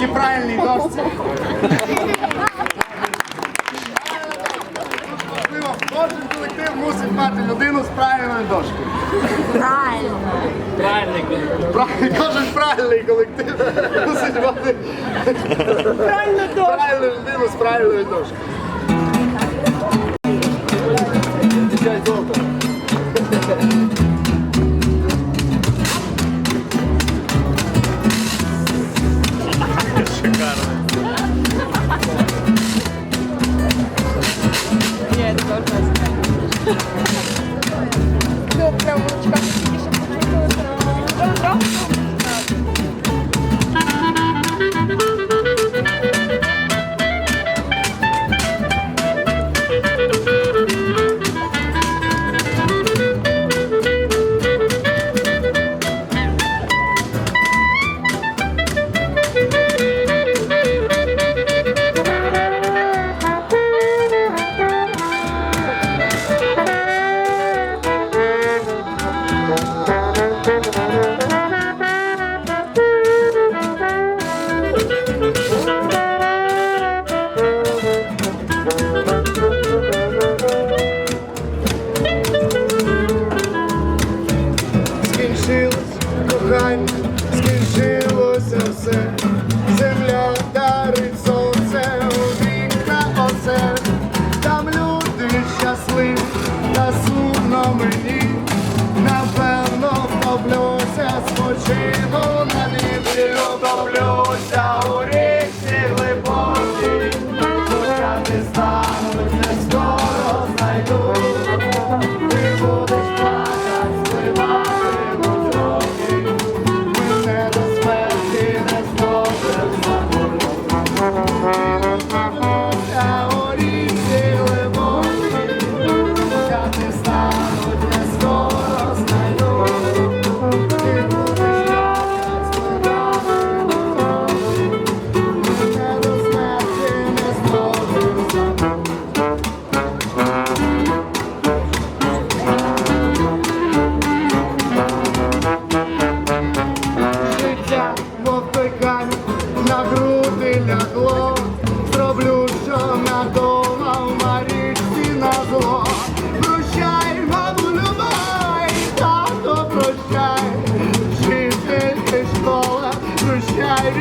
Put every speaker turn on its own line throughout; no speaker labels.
Все правильные дождь. Кожен колектив мусить мати людину з правильною дошкою.
Правильно.
Правильний колектив.
Кожен правильний колектив мусить мати правильну людину з правильною дошкою. не вірю, топлюся у рік.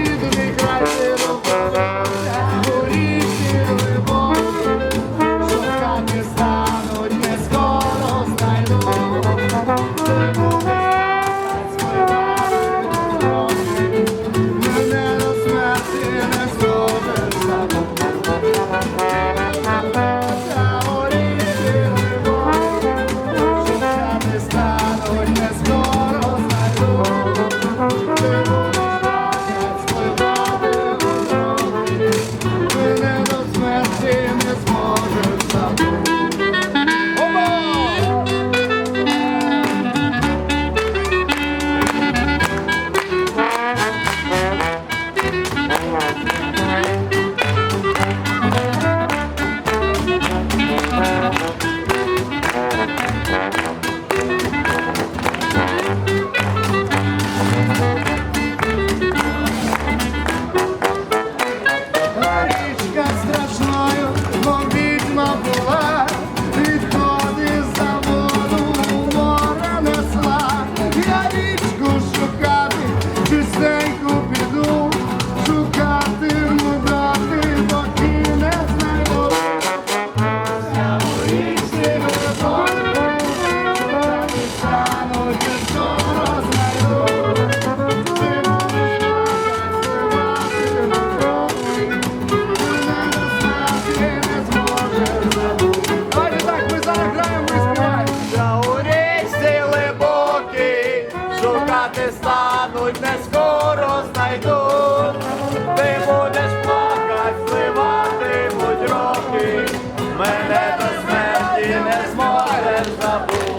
you to be right little мабуть, не скоро знайду, ти будеш плакать, зливатимуть роки, мене до смерті не зможеш забути.